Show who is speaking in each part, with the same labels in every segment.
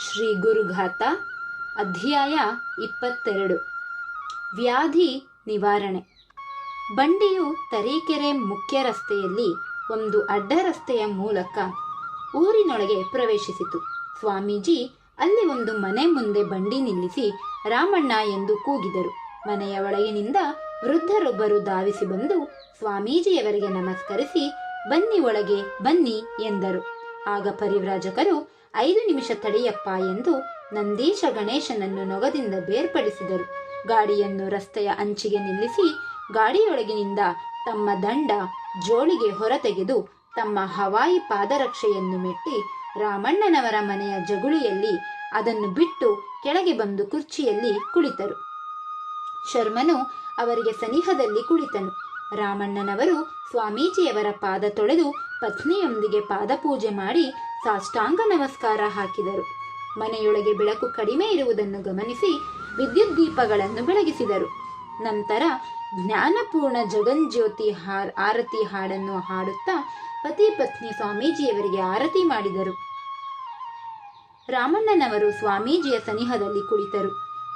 Speaker 1: ಶ್ರೀ ಗುರುಘಾತ, ಅಧ್ಯಾಯ ಇಪ್ಪತ್ತೆರಡು. ವ್ಯಾಧಿ ನಿವಾರಣೆ. ಬಂಡಿಯು ತರೀಕೆರೆ ಮುಖ್ಯ ರಸ್ತೆಯಲ್ಲಿ ಒಂದು ಅಡ್ಡ ರಸ್ತೆಯ ಮೂಲಕ ಊರಿನೊಳಗೆ ಪ್ರವೇಶಿಸಿತು. ಸ್ವಾಮೀಜಿ ಅಲ್ಲಿ ಒಂದು ಮನೆ ಮುಂದೆ ಬಂಡಿ ನಿಲ್ಲಿಸಿ ರಾಮಣ್ಣ ಎಂದು ಕೂಗಿದರು. ಮನೆಯ ಒಳಗಿನಿಂದ ವೃದ್ಧರೊಬ್ಬರು ಧಾವಿಸಿ ಬಂದು ಸ್ವಾಮೀಜಿಯವರಿಗೆ ನಮಸ್ಕರಿಸಿ, ಬನ್ನಿ ಒಳಗೆ ಬನ್ನಿ ಎಂದರು. ಆಗ ಪರಿವ್ರಾಜಕರು ಐದು ನಿಮಿಷ ತಡೆಯಪ್ಪ ಎಂದು ನಂದೀಶ ಗಣೇಶನನ್ನು ನೊಗದಿಂದ ಬೇರ್ಪಡಿಸಿದರು. ಗಾಡಿಯನ್ನು ರಸ್ತೆಯ ಅಂಚಿಗೆ ನಿಲ್ಲಿಸಿ ಗಾಡಿಯೊಳಗಿನಿಂದ ತಮ್ಮ ದಂಡ ಜೋಳಿಗೆ ಹೊರತೆಗೆದು ತಮ್ಮ ಹವಾಯಿ ಪಾದರಕ್ಷೆಯನ್ನು ಮೆಟ್ಟಿ ರಾಮಣ್ಣನವರ ಮನೆಯ ಜಗುಳಿಯಲ್ಲಿ ಅದನ್ನು ಬಿಟ್ಟು ಕೆಳಗೆ ಬಂದು ಕುರ್ಚಿಯಲ್ಲಿ ಕುಳಿತರು. ಶರ್ಮನು ಅವರಿಗೆ ಸನಿಹದಲ್ಲಿ ಕುಳಿತನು. ರಾಮಣ್ಣನವರು ಸ್ವಾಮೀಜಿಯವರ ಪಾದ ತೊಳೆದು ಪತ್ನಿಯೊಂದಿಗೆ ಪಾದಪೂಜೆ ಮಾಡಿ ಸಾಷ್ಟಾಂಗ ನಮಸ್ಕಾರ ಹಾಕಿದರು. ಮನೆಯೊಳಗೆ ಬೆಳಕು ಕಡಿಮೆ ಇರುವುದನ್ನು ಗಮನಿಸಿ ವಿದ್ಯುತ್ ದೀಪಗಳನ್ನು ಬೆಳಗಿಸಿದರು. ನಂತರ ಜ್ಞಾನಪೂರ್ಣ ಜಗನ್ಜ್ಯೋತಿ ಹಾರ್, ಆರತಿ ಹಾಡನ್ನು ಹಾಡುತ್ತಾ ಪತಿ ಪತ್ನಿ ಸ್ವಾಮೀಜಿಯವರಿಗೆ ಆರತಿ ಮಾಡಿದರು. ರಾಮಣ್ಣನವರು ಸ್ವಾಮೀಜಿಯ ಸನಿಹದಲ್ಲಿ ಕುಳಿತರು.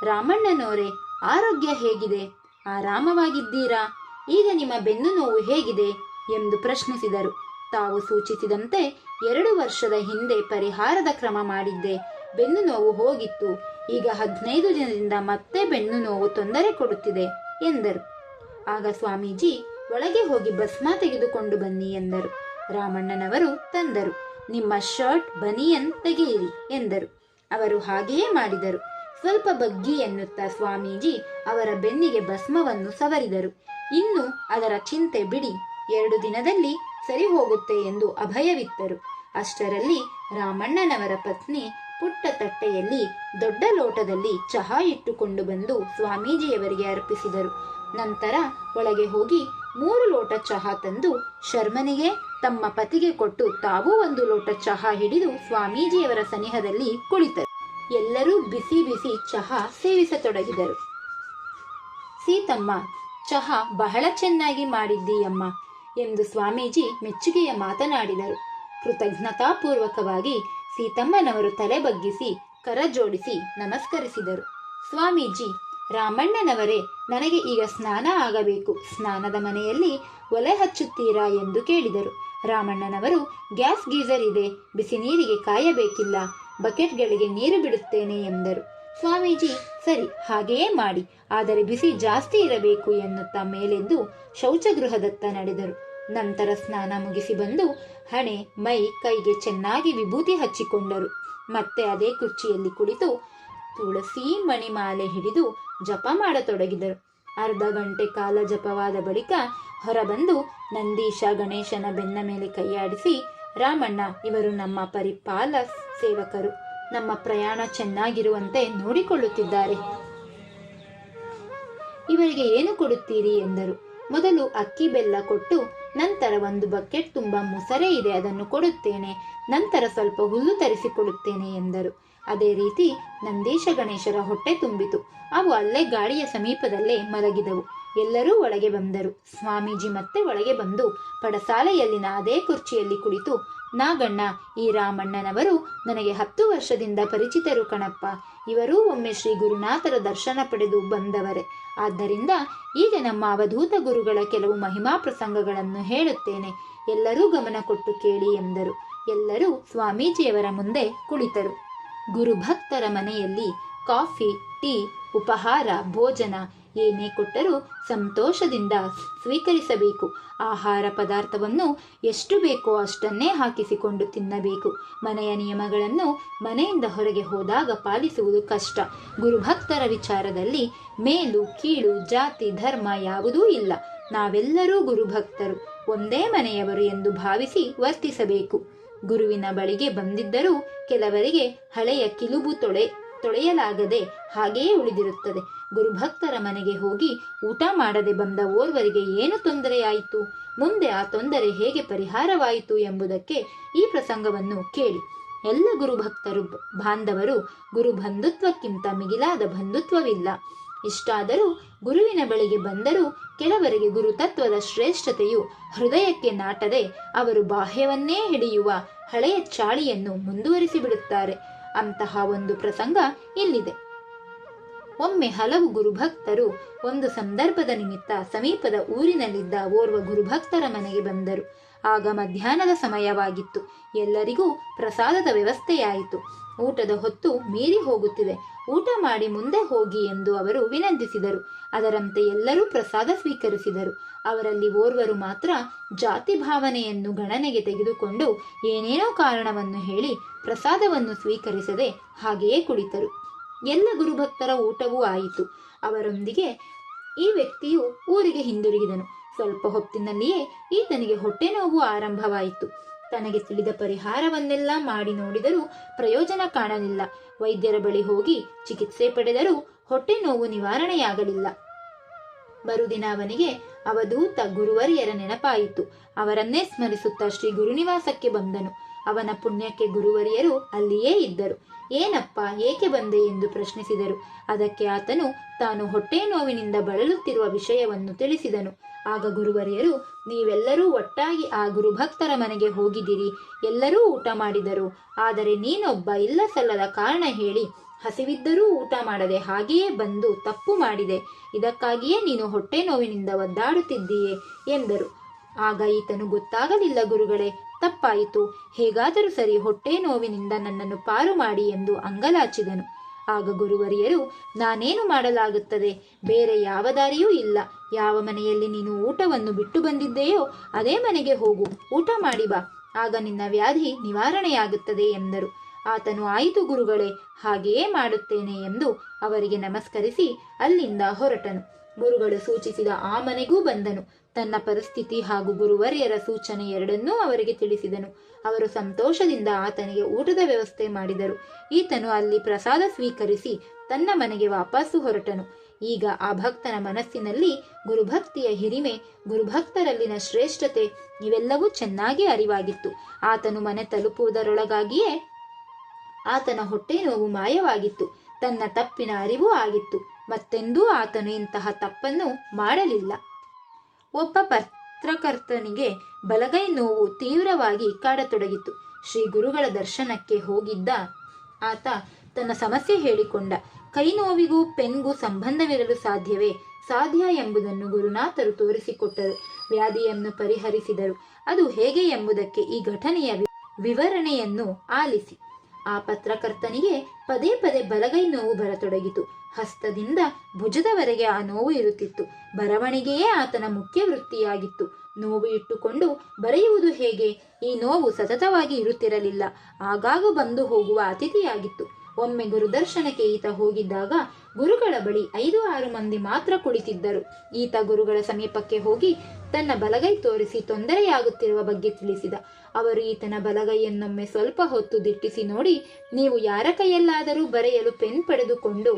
Speaker 1: ರಾಮಣ್ಣನವರೇ ಆರೋಗ್ಯ ಹೇಗಿದೆ? ಆರಾಮವಾಗಿದ್ದೀರಾ ಈಗ ನಿಮ್ಮ ಬೆನ್ನು ನೋವು ಹೇಗಿದೆ ಎಂದು ಪ್ರಶ್ನಿಸಿದರು. ತಾವು ಸೂಚಿಸಿದಂತೆ ಎರಡು ವರ್ಷದ ಹಿಂದೆ ಪರಿಹಾರದ ಕ್ರಮ ಮಾಡಿದ್ದೆ. ಬೆನ್ನು ನೋವು ಹೋಗಿತ್ತು. ಈಗ ಹದಿನೈದು ದಿನದಿಂದ ಮತ್ತೆ ಬೆನ್ನು ನೋವು ತೊಂದರೆ ಕೊಡುತ್ತಿದೆ ಎಂದರು. ಆಗ ಸ್ವಾಮೀಜಿ, ಒಳಗೆ ಹೋಗಿ ಭಸ್ಮ ತೆಗೆದುಕೊಂಡು ಬನ್ನಿ ಎಂದರು. ರಾಮಣ್ಣನವರು ತಂದರು. ನಿಮ್ಮ ಶರ್ಟ್, ಬನಿಯನ್ ತೆಗೆಯಿರಿ ಎಂದರು. ಅವರು ಹಾಗೆಯೇ ಮಾಡಿದರು. ಸ್ವಲ್ಪ ಬಗ್ಗಿ ಎನ್ನುತ್ತಾ ಸ್ವಾಮೀಜಿ ಅವರ ಬೆನ್ನಿಗೆ ಭಸ್ಮವನ್ನು ಸವರಿದರು. ಇನ್ನು ಅದರ ಚಿಂತೆ ಬಿಡಿ, ಎರಡು ದಿನದಲ್ಲಿ ಸರಿ ಹೋಗುತ್ತೆ ಎಂದು ಅಭಯವಿತ್ತರು. ಅಷ್ಟರಲ್ಲಿ ರಾಮಣ್ಣನವರ ಪತ್ನಿ ಪುಟ್ಟ ತಟ್ಟೆಯಲ್ಲಿ ದೊಡ್ಡ ಲೋಟದಲ್ಲಿ ಚಹಾ ಇಟ್ಟುಕೊಂಡು ಬಂದು ಸ್ವಾಮೀಜಿಯವರಿಗೆ ಅರ್ಪಿಸಿದರು. ನಂತರ ಒಳಗೆ ಹೋಗಿ ಮೂರು ಲೋಟ ಚಹಾ ತಂದು ಶರ್ಮನಿಗೆ, ತಮ್ಮ ಪತಿಗೆ ಕೊಟ್ಟು ತಾವೂ ಒಂದು ಲೋಟ ಚಹಾ ಹಿಡಿದು ಸ್ವಾಮೀಜಿಯವರ ಸನಿಹದಲ್ಲಿ ಕುಳಿತರು. ಎಲ್ಲರೂ ಬಿಸಿ ಬಿಸಿ ಚಹಾ ಸೇವಿಸತೊಡಗಿದರು. ಸೀತಮ್ಮ ಚಹಾ ಬಹಳ ಚೆನ್ನಾಗಿ ಮಾಡಿದ್ದೀಯಮ್ಮ ಎಂದು ಸ್ವಾಮೀಜಿ ಮೆಚ್ಚುಗೆಯ ಮಾತನಾಡಿದರು. ಕೃತಜ್ಞತಾಪೂರ್ವಕವಾಗಿ ಸೀತಮ್ಮನವರು ತಲೆ ಬಗ್ಗಿಸಿ ಕರ ಜೋಡಿಸಿ ನಮಸ್ಕರಿಸಿದರು. ಸ್ವಾಮೀಜಿ, ರಾಮಣ್ಣನವರೇ, ನನಗೆ ಈಗ ಸ್ನಾನ ಆಗಬೇಕು. ಸ್ನಾನದ ಮನೆಯಲ್ಲಿ ಒಲೆ ಹಚ್ಚುತ್ತೀರಾ ಎಂದು ಕೇಳಿದರು. ರಾಮಣ್ಣನವರು, ಗ್ಯಾಸ್ ಗೀಸರ್ ಇದೆ, ಬಿಸಿ ನೀರಿಗೆ ಕಾಯಬೇಕಿಲ್ಲ, ಬಕೆಟ್ಗಳಿಗೆ ನೀರು ಬಿಡುತ್ತೇನೆ ಎಂದರು. ಸ್ವಾಮೀಜಿ, ಸರಿ, ಹಾಗೆಯೇ ಮಾಡಿ. ಆದರೆ ಬಿಸಿ ಜಾಸ್ತಿ ಇರಬೇಕು ಎನ್ನುತ್ತಾ ಮೇಲೆದ್ದು ಶೌಚಗೃಹದತ್ತ ನಡೆದರು. ನಂತರ ಸ್ನಾನ ಮುಗಿಸಿ ಬಂದು ಹಣೆ, ಮೈ, ಕೈಗೆ ಚೆನ್ನಾಗಿ ವಿಭೂತಿ ಹಚ್ಚಿಕೊಂಡರು. ಮತ್ತೆ ಅದೇ ಕುರ್ಚಿಯಲ್ಲಿ ಕುಳಿತು ತುಳಸಿ ಮಣಿಮಾಲೆ ಹಿಡಿದು ಜಪ ಮಾಡತೊಡಗಿದರು. ಅರ್ಧ ಗಂಟೆ ಕಾಲ ಜಪವಾದ ಬಳಿಕ ಹೊರಬಂದು ನಂದೀಶ ಗಣೇಶನ ಬೆನ್ನ ಮೇಲೆ ಕೈಯಾಡಿಸಿ, ರಾಮಣ್ಣ, ಇವರು ನಮ್ಮ ಪರಿಪಾಲ ಸೇವಕರು. ನಮ್ಮ ಪ್ರಯಾಣ ಚೆನ್ನಾಗಿರುವಂತೆ ನೋಡಿಕೊಳ್ಳುತ್ತಿದ್ದಾರೆ. ಇವರಿಗೆ ಏನು ಕೊಡುತ್ತೀರಿ? ಎಂದರು. ಮೊದಲು ಅಕ್ಕಿ ಬೆಲ್ಲ ಕೊಟ್ಟು, ನಂತರ ಒಂದು ಬಕೆಟ್ ತುಂಬ ಮೊಸರೆ ಇದೆ, ಅದನ್ನು ಕೊಡುತ್ತೇನೆ. ನಂತರ ಸ್ವಲ್ಪ ಹುಲ್ಲು ತರಿಸಿಕೊಡುತ್ತೇನೆ ಎಂದರು. ಅದೇ ರೀತಿ ನಂದೀಶ ಗಣೇಶರ ಹೊಟ್ಟೆ ತುಂಬಿತು. ಅವು ಅಲ್ಲೇ ಗಾಡಿಯ ಸಮೀಪದಲ್ಲೇ ಮಲಗಿದವು. ಎಲ್ಲರೂ ಒಳಗೆ ಬಂದರು. ಸ್ವಾಮೀಜಿ ಮತ್ತೆ ಒಳಗೆ ಬಂದು ಪಡಸಾಲೆಯಲ್ಲಿನ ಅದೇ ಕುರ್ಚಿಯಲ್ಲಿ ಕುಳಿತು ನಾಗಣ್ಣ, ಈ ರಾಮಣ್ಣನವರು ನನಗೆ ಹತ್ತು ವರ್ಷದಿಂದ ಪರಿಚಿತರು ಕಣಪ್ಪ. ಇವರೂ ಒಮ್ಮೆ ಶ್ರೀ ಗುರುನಾಥರ ದರ್ಶನ ಪಡೆದು ಬಂದವರೇ. ಆದ್ದರಿಂದ ಈಗ ನಮ್ಮ ಅವಧೂತ ಗುರುಗಳ ಕೆಲವು ಮಹಿಮಾ ಪ್ರಸಂಗಗಳನ್ನು ಹೇಳುತ್ತೇನೆ. ಎಲ್ಲರೂ ಗಮನ ಕೊಟ್ಟು ಕೇಳಿ ಎಂದರು. ಎಲ್ಲರೂ ಸ್ವಾಮೀಜಿಯವರ ಮುಂದೆ ಕುಳಿತರು. ಗುರುಭಕ್ತರ ಮನೆಯಲ್ಲಿ ಕಾಫಿ, ಟೀ, ಉಪಹಾರ, ಭೋಜನ ಏನೇ ಕೊಟ್ಟರೂ ಸಂತೋಷದಿಂದ ಸ್ವೀಕರಿಸಬೇಕು. ಆಹಾರ ಪದಾರ್ಥವನ್ನು ಎಷ್ಟು ಬೇಕೋ ಅಷ್ಟನ್ನೇ ಹಾಕಿಸಿಕೊಂಡು ತಿನ್ನಬೇಕು. ಮನೆಯ ನಿಯಮಗಳನ್ನು ಮನೆಯಿಂದ ಹೊರಗೆ ಹೋದಾಗ ಪಾಲಿಸುವುದು ಕಷ್ಟ. ಗುರುಭಕ್ತರ ವಿಚಾರದಲ್ಲಿ ಮೇಲು, ಕೀಳು, ಜಾತಿ, ಧರ್ಮ ಯಾವುದೂ ಇಲ್ಲ. ನಾವೆಲ್ಲರೂ ಗುರುಭಕ್ತರು. ಒಂದೇ ಮನೆಯವರು ಎಂದು ಭಾವಿಸಿ ವರ್ತಿಸಬೇಕು. ಗುರುವಿನ ಬಳಿಗೆ ಬಂದಿದ್ದರೂ ಕೆಲವರಿಗೆ ಹಳೆಯ ಕಿಲುಬು ತೊಳೆ, ತೊಳೆಯಲಾಗದೆ ಹಾಗೆಯೇ ಉಳಿದಿರುತ್ತದೆ. ಗುರುಭಕ್ತರ ಮನೆಗೆ ಹೋಗಿ ಊಟ ಮಾಡದೆ ಬಂದ ಓರ್ವರಿಗೆ ಏನು ತೊಂದರೆಯಾಯಿತು? ಮುಂದೆ ಆ ತೊಂದರೆ ಹೇಗೆ ಪರಿಹಾರವಾಯಿತು ಎಂಬುದಕ್ಕೆ ಈ ಪ್ರಸಂಗವನ್ನು ಕೇಳಿ. ಎಲ್ಲ ಗುರುಭಕ್ತರು ಬಾಂಧವರು ಗುರು ಬಂಧುತ್ವಕ್ಕಿಂತ ಮಿಗಿಲಾದ ಬಂಧುತ್ವವಿಲ್ಲ. ಇಷ್ಟಾದರೂ ಗುರುವಿನ ಬಳಿಗೆ ಬಂದರೂ ಕೆಲವರಿಗೆ ಗುರುತತ್ವದ ಶ್ರೇಷ್ಠತೆಯು ಹೃದಯಕ್ಕೆ ನಾಟದೆ ಅವರು ಬಾಹ್ಯವನ್ನೇ ಹಿಡಿಯುವ ಹಳೆಯ ಚಾಳಿಯನ್ನು ಮುಂದುವರಿಸಿಬಿಡುತ್ತಾರೆ. ಅಂತಹ ಒಂದು ಪ್ರಸಂಗ ಇಲ್ಲಿದೆ. ಒಮ್ಮೆ ಹಲವು ಗುರುಭಕ್ತರು ಒಂದು ಸಂದರ್ಭದ ನಿಮಿತ್ತ ಸಮೀಪದ ಊರಿನಲ್ಲಿದ್ದ ಓರ್ವ ಗುರುಭಕ್ತರ ಮನೆಗೆ ಬಂದರು. ಆಗ ಮಧ್ಯಾಹ್ನದ ಸಮಯವಾಗಿತ್ತು. ಎಲ್ಲರಿಗೂ ಪ್ರಸಾದದ ವ್ಯವಸ್ಥೆಯಾಯಿತು. ಊಟದ ಹೊತ್ತು ಮೀರಿ ಹೋಗುತ್ತಿದೆ ಊಟ ಮಾಡಿ ಮುಂದೆ ಹೋಗಿ ಎಂದು ಅವರು ವಿನಂತಿಸಿದರು. ಅದರಂತೆ ಎಲ್ಲರೂ ಪ್ರಸಾದ ಸ್ವೀಕರಿಸಿದರು. ಅವರಲ್ಲಿ ಓರ್ವರು ಮಾತ್ರ ಜಾತಿ ಭಾವನೆಯನ್ನು ಗಣನೆಗೆ ತೆಗೆದುಕೊಂಡು ಏನೇನೋ ಕಾರಣವನ್ನು ಹೇಳಿ ಪ್ರಸಾದವನ್ನು ಸ್ವೀಕರಿಸದೆ ಹಾಗೆಯೇ ಕುಳಿತರು. ಎಲ್ಲ ಗುರುಭಕ್ತರ ಊಟವೂ ಆಯಿತು. ಅವರೊಂದಿಗೆ ಈ ವ್ಯಕ್ತಿಯು ಊರಿಗೆ ಹಿಂದಿರುಗಿದನು. ಸ್ವಲ್ಪ ಹೊತ್ತಿನಲ್ಲಿಯೇ ಈತನಿಗೆ ಹೊಟ್ಟೆ ನೋವು ಆರಂಭವಾಯಿತು. ತನಗೆ ತಿಳಿದ ಪರಿಹಾರವನ್ನೆಲ್ಲ ಮಾಡಿ ನೋಡಿದರೂ ಪ್ರಯೋಜನ ಕಾಣಲಿಲ್ಲ. ವೈದ್ಯರ ಬಳಿ ಹೋಗಿ ಚಿಕಿತ್ಸೆ ಪಡೆದರೂ ಹೊಟ್ಟೆ ನೋವು ನಿವಾರಣೆಯಾಗಲಿಲ್ಲ. ಮರುದಿನ ಅವನಿಗೆ ಅವಧೂತ ಗುರುವರಿಯರ ನೆನಪಾಯಿತು. ಅವರನ್ನೇ ಸ್ಮರಿಸುತ್ತಾ ಶ್ರೀ ಗುರುನಿವಾಸಕ್ಕೆ ಬಂದನು. ಅವನ ಪುಣ್ಯಕ್ಕೆ ಗುರುವರಿಯರು ಅಲ್ಲಿಯೇ ಇದ್ದರು. ಏನಪ್ಪ, ಏಕೆ ಬಂದೆ ಎಂದು ಪ್ರಶ್ನಿಸಿದರು. ಅದಕ್ಕೆ ಆತನು ತಾನು ಹೊಟ್ಟೆ ನೋವಿನಿಂದ ಬಳಲುತ್ತಿರುವ ವಿಷಯವನ್ನು ತಿಳಿಸಿದನು. ಆಗ ಗುರುವರಿಯರು, ನೀವೆಲ್ಲರೂ ಒಟ್ಟಾಗಿ ಆ ಗುರುಭಕ್ತರ ಮನೆಗೆ ಹೋಗಿದಿರಿ ಎಲ್ಲರೂ ಊಟ ಮಾಡಿದರು. ಆದರೆ ನೀನೊಬ್ಬ ಇಲ್ಲ ಸಲ್ಲದ ಕಾರಣ ಹೇಳಿ, ಹಸಿವಿದ್ದರೂ ಊಟ ಮಾಡದೆ ಹಾಗೆಯೇ ಬಂದು ತಪ್ಪು ಮಾಡಿದೆ. ಇದಕ್ಕಾಗಿಯೇ ನೀನು ಹೊಟ್ಟೆ ನೋವಿನಿಂದ ಒದ್ದಾಡುತ್ತಿದ್ದೀಯೆ ಎಂದರು. ಆಗ ಈತನು, ಗೊತ್ತಾಗಲಿಲ್ಲ ಗುರುಗಳೇ ತಪ್ಪಾಯಿತು. ಹೇಗಾದರೂ ಸರಿ ಹೊಟ್ಟೆ ನೋವಿನಿಂದ ನನ್ನನ್ನು ಪಾರು ಮಾಡಿ ಎಂದು ಅಂಗಲಾಚಿದನು. ಆಗ ಗುರುವರಿಯರು, ನಾನೇನು ಮಾಡಲಾಗುತ್ತದೆ? ಬೇರೆ ಯಾವ ದಾರಿಯೂ ಇಲ್ಲ. ಯಾವ ಮನೆಯಲ್ಲಿ ನೀನು ಊಟವನ್ನು ಬಿಟ್ಟು ಬಂದಿದ್ದೆಯೋ, ಅದೇ ಮನೆಗೆ ಹೋಗು. ಊಟ ಮಾಡಿ ಬಾ. ಆಗ ನಿನ್ನ ವ್ಯಾಧಿ ನಿವಾರಣೆಯಾಗುತ್ತದೆ ಎಂದರು. ಆತನು, ಆಯಿತು ಗುರುಗಳೇ, ಹಾಗೆಯೇ ಮಾಡುತ್ತೇನೆ ಎಂದು ಅವರಿಗೆ ನಮಸ್ಕರಿಸಿ ಅಲ್ಲಿಂದ ಹೊರಟನು. ಗುರುಗಳು ಸೂಚಿಸಿದ ಆ ಮನೆಗೂ ಬಂದನು. ತನ್ನ ಪರಿಸ್ಥಿತಿ ಹಾಗೂ ಗುರುವರ್ಯರ ಸೂಚನೆ ಎರಡನ್ನೂ ಅವರಿಗೆ ತಿಳಿಸಿದನು. ಅವರು ಸಂತೋಷದಿಂದ ಆತನಿಗೆ ಊಟದ ವ್ಯವಸ್ಥೆ ಮಾಡಿದರು. ಈತನು ಅಲ್ಲಿ ಪ್ರಸಾದ ಸ್ವೀಕರಿಸಿ ತನ್ನ ಮನೆಗೆ ವಾಪಸ್ಸು ಹೊರಟನು. ಈಗ ಆ ಭಕ್ತನ ಮನಸ್ಸಿನಲ್ಲಿ ಗುರುಭಕ್ತಿಯ ಹಿರಿಮೆ, ಗುರುಭಕ್ತರಲ್ಲಿನ ಶ್ರೇಷ್ಠತೆ ಇವೆಲ್ಲವೂ ಚೆನ್ನಾಗಿ ಅರಿವಾಗಿತ್ತು. ಆತನು ಮನೆ ತಲುಪುವುದರೊಳಗಾಗಿಯೇ ಆತನ ಹೊಟ್ಟೆ ನೋವು ಮಾಯವಾಗಿತ್ತು. ತನ್ನ ತಪ್ಪಿನ ಅರಿವು ಆಗಿತ್ತು. ಮತ್ತೆಂದೂ ಆತನು ಇಂತಹ ತಪ್ಪನ್ನು ಮಾಡಲಿಲ್ಲ. ಒಬ್ಬ ಪತ್ರಕರ್ತನಿಗೆ ಬಲಗೈ ನೋವು ತೀವ್ರವಾಗಿ ಕಾಡತೊಡಗಿತು. ಶ್ರೀ ಗುರುಗಳ ದರ್ಶನಕ್ಕೆ ಹೋಗಿದ್ದ ಆತ ತನ್ನ ಸಮಸ್ಯೆ ಹೇಳಿಕೊಂಡ. ಕೈ ನೋವಿಗೂ ಪೆನ್ಗೂ ಸಂಬಂಧವಿರಲು ಸಾಧ್ಯವೇ? ಸಾಧ್ಯ ಎಂಬುದನ್ನು ಗುರುನಾಥರು ತೋರಿಸಿಕೊಟ್ಟರು. ವ್ಯಾಧಿಯನ್ನು ಪರಿಹರಿಸಿದರು. ಅದು ಹೇಗೆ ಎಂಬುದಕ್ಕೆ ಈ ಘಟನೆಯ ವಿವರಣೆಯನ್ನು ಆಲಿಸಿ. ಆ ಪತ್ರಕರ್ತನಿಗೆ ಪದೇ ಪದೇ ಬಲಗೈ ನೋವು ಬರತೊಡಗಿತು. ಹಸ್ತದಿಂದ ಭುಜದವರೆಗೆ ಆ ನೋವು ಇರುತ್ತಿತ್ತು. ಬರವಣಿಗೆಯೇ ಆತನ ಮುಖ್ಯ ವೃತ್ತಿಯಾಗಿತ್ತು. ನೋವು ಇಟ್ಟುಕೊಂಡು ಬರೆಯುವುದು ಹೇಗೆ? ಈ ನೋವು ಸತತವಾಗಿ ಇರುತ್ತಿರಲಿಲ್ಲ. ಆಗಾಗ ಬಂದು ಹೋಗುವ ಅತಿಥಿಯಾಗಿತ್ತು. ಒಮ್ಮೆ ಗುರುದರ್ಶನಕ್ಕೆ ಈತ ಹೋಗಿದ್ದಾಗ ಗುರುಗಳ ಬಳಿ ಐದು ಆರು ಮಂದಿ ಮಾತ್ರ ಕುಳಿತಿದ್ದರು. ಈತ ಗುರುಗಳ ಸಮೀಪಕ್ಕೆ ಹೋಗಿ ತನ್ನ ಬಲಗೈ ತೋರಿಸಿ ತೊಂದರೆಯಾಗುತ್ತಿರುವ ಬಗ್ಗೆ ತಿಳಿಸಿದ. ಅವರು ಈತನ ಬಲಗೈಯನ್ನೊಮ್ಮೆ ಸ್ವಲ್ಪ ಹೊತ್ತು ದಿಟ್ಟಿಸಿ ನೋಡಿ, ನೀವು ಯಾರ ಕೈಯಲ್ಲಾದರೂ ಬರೆಯಲು ಪೆನ್ ಪಡೆದುಕೊಂಡು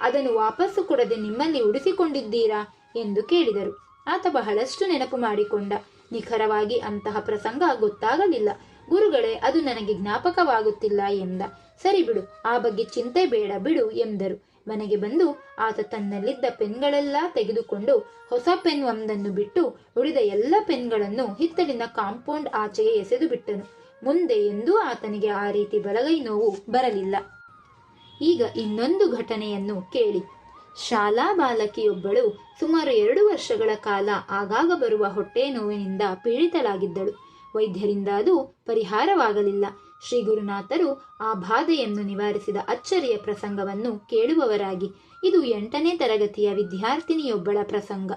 Speaker 1: ಅದನ್ನು ವಾಪಸ್ಸು ಕೊಡದೆ ನಿಮ್ಮಲ್ಲಿ ಉಳಿಸಿಕೊಂಡಿದ್ದೀರಾ ಎಂದು ಕೇಳಿದರು. ಆತ ಬಹಳಷ್ಟು ನೆನಪು ಮಾಡಿಕೊಂಡ. ನಿಖರವಾಗಿ ಅಂತಹ ಪ್ರಸಂಗ ಗೊತ್ತಾಗಲಿಲ್ಲ. ಗುರುಗಳೇ, ಅದು ನನಗೆ ಜ್ಞಾಪಕವಾಗುತ್ತಿಲ್ಲ ಎಂದ. ಸರಿ ಬಿಡು, ಆ ಬಗ್ಗೆ ಚಿಂತೆ ಬೇಡ ಬಿಡು ಎಂದರು. ಮನೆಗೆ ಬಂದು ಆತ ತನ್ನಲ್ಲಿದ್ದ ಪೆನ್ಗಳೆಲ್ಲ ತೆಗೆದುಕೊಂಡು ಹೊಸ ಪೆನ್ ಒಂದನ್ನು ಬಿಟ್ಟು ಉಳಿದ ಎಲ್ಲ ಪೆನ್ಗಳನ್ನು ಹಿತ್ತಲಿನ ಕಾಂಪೌಂಡ್ ಆಚೆಗೆ ಎಸೆದು ಬಿಟ್ಟನು. ಮುಂದೆ ಎಂದೂ ಆತನಿಗೆ ಆ ರೀತಿ ಬಲಗೈ ನೋವು ಬರಲಿಲ್ಲ. ಈಗ ಇನ್ನೊಂದು ಘಟನೆಯನ್ನು ಕೇಳಿ. ಶಾಲಾ ಬಾಲಕಿಯೊಬ್ಬಳು ಸುಮಾರು ಎರಡು ವರ್ಷಗಳ ಕಾಲ ಆಗಾಗ ಬರುವ ಹೊಟ್ಟೆ ನೋವಿನಿಂದ ಪೀಡಿತಳಾಗಿದ್ದಳು. ವೈದ್ಯರಿಂದ ಅದು ಪರಿಹಾರವಾಗಲಿಲ್ಲ. ಶ್ರೀ ಗುರುನಾಥರು ಆ ಬಾಧೆಯನ್ನು ನಿವಾರಿಸಿದ ಅಚ್ಚರಿಯ ಪ್ರಸಂಗವನ್ನು ಕೇಳುವವರಾಗಿ. ಇದು ಎಂಟನೇ ತರಗತಿಯ ವಿದ್ಯಾರ್ಥಿನಿಯೊಬ್ಬಳ ಪ್ರಸಂಗ.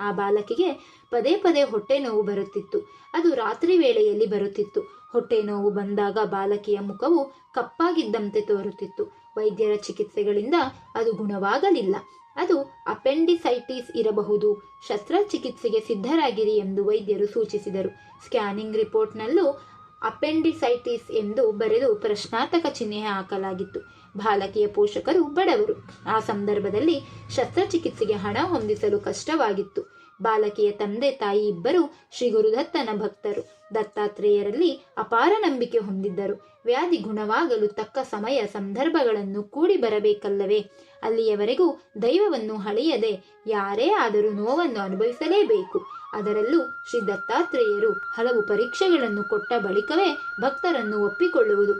Speaker 1: ಆ ಬಾಲಕಿಗೆ ಪದೇ ಪದೇ ಹೊಟ್ಟೆ ನೋವು ಬರುತ್ತಿತ್ತು. ಅದು ರಾತ್ರಿ ವೇಳೆಯಲ್ಲಿ ಬರುತ್ತಿತ್ತು. ಹೊಟ್ಟೆ ನೋವು ಬಂದಾಗ ಬಾಲಕಿಯ ಮುಖವು ಕಪ್ಪಾಗಿದ್ದಂತೆ ತೋರುತ್ತಿತ್ತು. ವೈದ್ಯರ ಚಿಕಿತ್ಸೆಗಳಿಂದ ಅದು ಗುಣವಾಗಲಿಲ್ಲ. ಅದು ಅಪೆಂಡಿಸೈಟಿಸ್ ಇರಬಹುದು. ಶಸ್ತ್ರಚಿಕಿತ್ಸೆಗೆ ಸಿದ್ಧರಾಗಿರಿ ಎಂದು ವೈದ್ಯರು ಸೂಚಿಸಿದರು. ಸ್ಕ್ಯಾನಿಂಗ್ ರಿಪೋರ್ಟ್ನಲ್ಲೂ ಅಪೆಂಡಿಸೈಟಿಸ್ ಎಂದು ಬರೆದು ಪ್ರಶ್ನಾರ್ಥಕ ಚಿಹ್ನೆ ಹಾಕಲಾಗಿತ್ತು. ಬಾಲಕಿಯ ಪೋಷಕರು ಬಡವರು. ಆ ಸಂದರ್ಭದಲ್ಲಿ ಶಸ್ತ್ರಚಿಕಿತ್ಸೆಗೆ ಹಣ ಹೊಂದಿಸಲು ಕಷ್ಟವಾಗಿತ್ತು. ಬಾಲಕಿಯ ತಂದೆ ತಾಯಿ ಇಬ್ಬರು ಶ್ರೀ ಗುರುದತ್ತನ ಭಕ್ತರು. ದತ್ತಾತ್ರೇಯರಲ್ಲಿ ಅಪಾರ ನಂಬಿಕೆ ಹೊಂದಿದ್ದರು. ವ್ಯಾಧಿ ಗುಣವಾಗಲು ತಕ್ಕ ಸಮಯ ಸಂದರ್ಭಗಳನ್ನು ಕೂಡಿ ಬರಬೇಕಲ್ಲವೇ? ಅಲ್ಲಿಯವರೆಗೂ ದೈವವನ್ನು ಹಳೆಯದೆ ಯಾರೇ ಆದರೂ ನೋವನ್ನು ಅನುಭವಿಸಲೇಬೇಕು. ಅದರಲ್ಲೂ ಶ್ರೀ ದತ್ತಾತ್ರೇಯರು ಹಲವು ಪರೀಕ್ಷೆಗಳನ್ನು ಕೊಟ್ಟ ಬಳಿಕವೇ ಭಕ್ತರನ್ನು ಒಪ್ಪಿಕೊಳ್ಳುವುದು,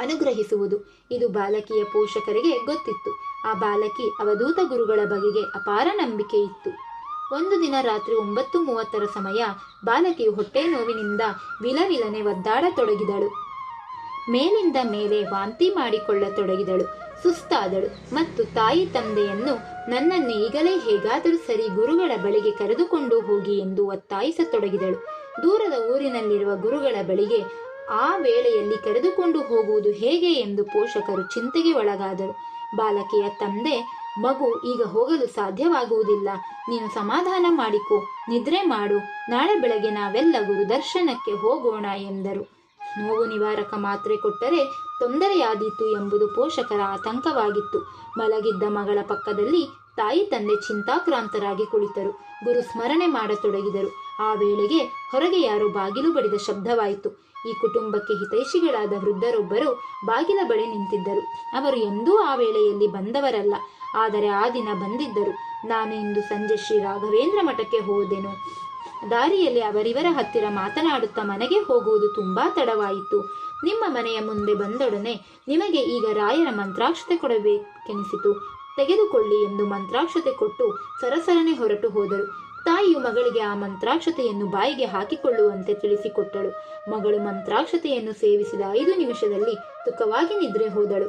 Speaker 1: ಅನುಗ್ರಹಿಸುವುದು. ಇದು ಬಾಲಕಿಯ ಪೋಷಕರಿಗೆ ಗೊತ್ತಿತ್ತು. ಆ ಬಾಲಕಿ ಅವಧೂತ ಗುರುಗಳ ಬಗೆಗೆ ಅಪಾರ ನಂಬಿಕೆ ಇತ್ತು. ಒಂದು ದಿನ ರಾತ್ರಿ ಒಂಬತ್ತು ಮೂವತ್ತರ ಸಮಯ ಬಾಲಕಿಯು ಹೊಟ್ಟೆ ನೋವಿನಿಂದ ವಿಲವಿಲನೆ ಒದ್ದಾಡತೊಡಗಿದಳು. ಮೇಲಿಂದ ಮೇಲೆ ವಾಂತಿ ಮಾಡಿಕೊಳ್ಳತೊಡಗಿದಳು. ಸುಸ್ತಾದಳು ಮತ್ತು ತಾಯಿ ತಂದೆಯನ್ನು ನನ್ನನ್ನು ಈಗಲೇ ಹೇಗಾದರೂ ಸರಿ ಗುರುಗಳ ಬಳಿಗೆ ಕರೆದುಕೊಂಡು ಹೋಗಿ ಎಂದು ಒತ್ತಾಯಿಸತೊಡಗಿದಳು. ದೂರದ ಊರಿನಲ್ಲಿರುವ ಗುರುಗಳ ಬಳಿಗೆ ಆ ವೇಳೆಯಲ್ಲಿ ಕರೆದುಕೊಂಡು ಹೋಗುವುದು ಹೇಗೆ ಎಂದು ಪೋಷಕರು ಚಿಂತೆಗೆ ಒಳಗಾದರು. ಬಾಲಕಿಯ ತಂದೆ ಮಗು ಈಗ ಹೋಗಲು ಸಾಧ್ಯವಾಗುವುದಿಲ್ಲ. ನೀನು ಸಮಾಧಾನ ಮಾಡಿಕೊ, ನಿದ್ರೆ ಮಾಡು. ನಾಳೆ ಬೆಳಗ್ಗೆ ನಾವೆಲ್ಲ ಗುರು ದರ್ಶನಕ್ಕೆ ಹೋಗೋಣ ಎಂದರು. ನೋವು ನಿವಾರಕ ಮಾತ್ರೆ ಕೊಟ್ಟರೆ ತೊಂದರೆಯಾದೀತು ಎಂಬುದು ಪೋಷಕರ ಆತಂಕವಾಗಿತ್ತು. ಮಲಗಿದ್ದ ಮಗಳ ಪಕ್ಕದಲ್ಲಿ ತಾಯಿ ತಂದೆ ಚಿಂತಾಕ್ರಾಂತರಾಗಿ ಕುಳಿತರು. ಗುರು ಸ್ಮರಣೆ ಮಾಡತೊಡಗಿದರು. ಆ ವೇಳೆಗೆ ಹೊರಗೆ ಯಾರೋ ಬಾಗಿಲು ಬಡಿದ ಶಬ್ದವಾಯಿತು. ಈ ಕುಟುಂಬಕ್ಕೆ ಹಿತೈಷಿಗಳಾದ ವೃದ್ಧರೊಬ್ಬರು ಬಾಗಿಲ ಬಳಿ ನಿಂತಿದ್ದರು. ಅವರು ಎಂದೂ ಆ ವೇಳೆಯಲ್ಲಿ ಬಂದವರಲ್ಲ, ಆದರೆ ಆ ದಿನ ಬಂದಿದ್ದರು. ನಾನು ಇಂದು ಸಂಜೆ ಶ್ರೀ ರಾಘವೇಂದ್ರ ಮಠಕ್ಕೆ ಹೋದೆನು. ದಾರಿಯಲ್ಲಿ ಅವರಿವರ ಹತ್ತಿರ ಮಾತನಾಡುತ್ತಾ ಮನೆಗೆ ಹೋಗುವುದು ತುಂಬಾ ತಡವಾಯಿತು. ನಿಮ್ಮ ಮನೆಯ ಮುಂದೆ ಬಂದೊಡನೆ ನಿಮಗೆ ಈಗ ರಾಯರ ಮಂತ್ರಾಕ್ಷತೆ ಕೊಡಬೇಕೆನಿಸಿತು. ತೆಗೆದುಕೊಳ್ಳಿ ಎಂದು ಮಂತ್ರಾಕ್ಷತೆ ಕೊಟ್ಟು ಸರಸರನೆ ಹೊರಟು ಹೋದರು. ತಾಯಿಯು ಮಗಳಿಗೆ ಆ ಮಂತ್ರಾಕ್ಷತೆಯನ್ನು ಬಾಯಿಗೆ ಹಾಕಿಕೊಳ್ಳುವಂತೆ ತಿಳಿಸಿಕೊಟ್ಟಳು. ಮಗಳು ಮಂತ್ರಾಕ್ಷತೆಯನ್ನು ಸೇವಿಸಿದ ಐದು ನಿಮಿಷದಲ್ಲಿ ತುಕವಾಗಿ ನಿದ್ರೆ ಹೋದಳು.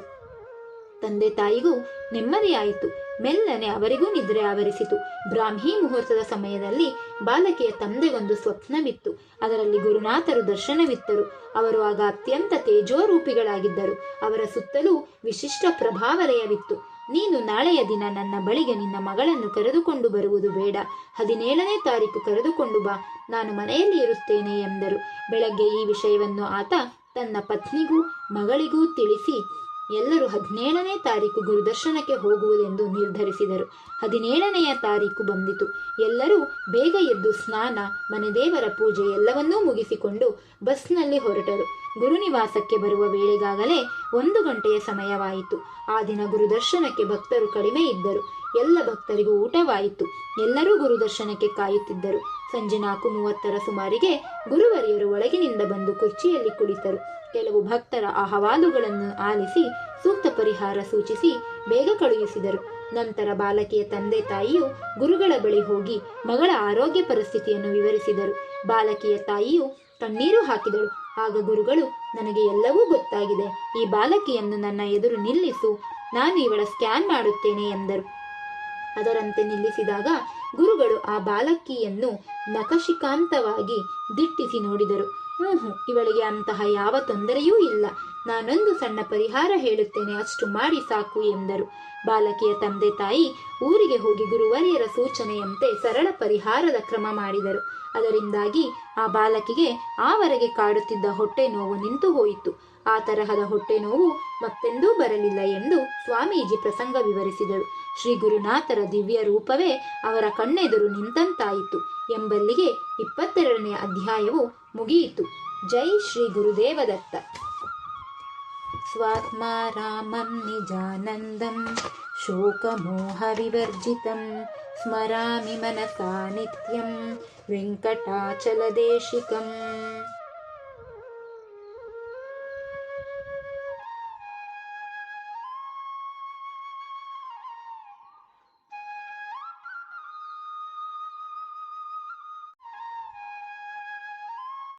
Speaker 1: ತಂದೆ ತಾಯಿಗೂ ನೆಮ್ಮದಿಯಾಯಿತು. ಮೆಲ್ಲನೆ ಅವರಿಗೂ ನಿದ್ರೆ ಆವರಿಸಿತು. ಬ್ರಾಹ್ಮಿ ಮುಹೂರ್ತದ ಸಮಯದಲ್ಲಿ ಬಾಲಕಿಯ ತಂದೆಗೊಂದು ಸ್ವಪ್ನವಿತ್ತು. ಅದರಲ್ಲಿ ಗುರುನಾಥರು ದರ್ಶನವಿತ್ತರು. ಅವರು ಆಗ ಅತ್ಯಂತ ತೇಜೋರೂಪಿಗಳಾಗಿದ್ದರು. ಅವರ ಸುತ್ತಲೂ ವಿಶಿಷ್ಟ ಪ್ರಭಾವಲಯವಿತ್ತು. ನೀನು ನಾಳೆಯ ದಿನ ನನ್ನ ಬಳಿಗೆ ನಿನ್ನ ಮಗಳನ್ನು ಕರೆದುಕೊಂಡು ಬರುವುದು ಬೇಡ. ಹದಿನೇಳನೇ ತಾರೀಕು ಕರೆದುಕೊಂಡು ಬಾ. ನಾನು ಮನೆಯಲ್ಲಿ ಇರುತ್ತೇನೆ ಎಂದರು. ಬೆಳಗ್ಗೆ ಈ ವಿಷಯವನ್ನು ಆತ ತನ್ನ ಪತ್ನಿಗೂ ಮಗಳಿಗೂ ತಿಳಿಸಿ ಎಲ್ಲರೂ ಹದಿನೇಳನೇ ತಾರೀಕು ಗುರುದರ್ಶನಕ್ಕೆ ಹೋಗುವುದೆಂದು ನಿರ್ಧರಿಸಿದರು. ಹದಿನೇಳನೆಯ ತಾರೀಕು ಬಂದಿತು. ಎಲ್ಲರೂ ಬೇಗ ಎದ್ದು ಸ್ನಾನ, ಮನೆದೇವರ ಪೂಜೆ ಎಲ್ಲವನ್ನೂ ಮುಗಿಸಿಕೊಂಡು ಬಸ್ನಲ್ಲಿ ಹೊರಟರು. ಗುರುನಿವಾಸಕ್ಕೆ ಬರುವ ವೇಳೆಗಾಗಲೇ ಒಂದು ಗಂಟೆಯ ಸಮಯವಾಯಿತು. ಆ ದಿನ ಗುರುದರ್ಶನಕ್ಕೆ ಭಕ್ತರು ಕಡಿಮೆ ಇದ್ದರು. ಎಲ್ಲ ಭಕ್ತರಿಗೂ ಊಟವಾಯಿತು. ಎಲ್ಲರೂ ಗುರುದರ್ಶನಕ್ಕೆ ಕಾಯುತ್ತಿದ್ದರು. ಸಂಜೆ ನಾಲ್ಕು ಮೂವತ್ತರ ಸುಮಾರಿಗೆ ಗುರುವರಿಯರು ಒಳಗಿನಿಂದ ಬಂದು ಕುರ್ಚಿಯಲ್ಲಿ ಕುಳಿತರು. ಕೆಲವು ಭಕ್ತರ ಅಹವಾಲುಗಳನ್ನು ಆಲಿಸಿ ಸೂಕ್ತ ಪರಿಹಾರ ಸೂಚಿಸಿ ಬೇಗ ಕಳುಹಿಸಿದರು. ನಂತರ ಬಾಲಕಿಯ ತಂದೆ ತಾಯಿಯು ಗುರುಗಳ ಬಳಿ ಹೋಗಿ ಮಗಳ ಆರೋಗ್ಯ ಪರಿಸ್ಥಿತಿಯನ್ನು ವಿವರಿಸಿದರು. ಬಾಲಕಿಯ ತಾಯಿಯು ಕಣ್ಣೀರು ಹಾಕಿದಳು. ಆಗ ಗುರುಗಳು, ನನಗೆ ಎಲ್ಲವೂ ಗೊತ್ತಾಗಿದೆ. ಈ ಬಾಲಕಿಯನ್ನು ನನ್ನ ಎದುರು ನಿಲ್ಲಿಸು. ನಾನು ಇವಳ ಸ್ಕ್ಯಾನ್ ಮಾಡುತ್ತೇನೆ ಎಂದರು. ಅದರಂತೆ ನಿಲ್ಲಿಸಿದಾಗ ಗುರುಗಳು ಆ ಬಾಲಕಿಯನ್ನು ನಕಶಿಕಾಂತವಾಗಿ ದಿಟ್ಟಿಸಿ ನೋಡಿದರು. ಹ್ಞೂ ಇವಳಿಗೆ ಅಂತಹ ಯಾವ ತೊಂದರೆಯೂ ಇಲ್ಲ. ನಾನೊಂದು ಸಣ್ಣ ಪರಿಹಾರ ಹೇಳುತ್ತೇನೆ, ಅಷ್ಟು ಮಾಡಿ ಸಾಕು ಎಂದರು. ಬಾಲಕಿಯ ತಂದೆ ತಾಯಿ ಊರಿಗೆ ಹೋಗಿ ಗುರುವರಿಯರ ಸೂಚನೆಯಂತೆ ಸರಳ ಪರಿಹಾರದ ಕ್ರಮ ಮಾಡಿದರು. ಅದರಿಂದಾಗಿ ಆ ಬಾಲಕಿಗೆ ಆವರೆಗೆ ಕಾಡುತ್ತಿದ್ದ ಹೊಟ್ಟೆ ನೋವು ನಿಂತು ಹೋಯಿತು. ಆ ತರಹದ ಹೊಟ್ಟೆ ನೋವು ಮತ್ತೆಂದೂ ಬರಲಿಲ್ಲ ಎಂದು ಸ್ವಾಮೀಜಿ ಪ್ರಸಂಗ ವಿವರಿಸಿದರು ಶ್ರೀ ಗುರುನಾಥರ ದಿವ್ಯ ರೂಪವೇ ಅವರ ಕಣ್ಣೆದುರು ನಿಂತಂತಾಯಿತು. ಎಂಬಲ್ಲಿಗೆ ಇಪ್ಪತ್ತೆರಡನೆಯ ಅಧ್ಯಾಯವು ಮುಗಿಯಿತು. ಜೈ ಶ್ರೀ ಗುರುದೇವದತ್ತ. ಸ್ವಾತ್ಮ ರಾಮಂ ನಿಜಾನಂದಂ, ಶೋಕಮೋಹವಿವರ್ಜಿತಂ, ಸ್ಮರಾಮಿ ಮನಸಾ ನಿತ್ಯಂ, ವೆಂಕಟಾಚಲದೇಶಿಕಂ.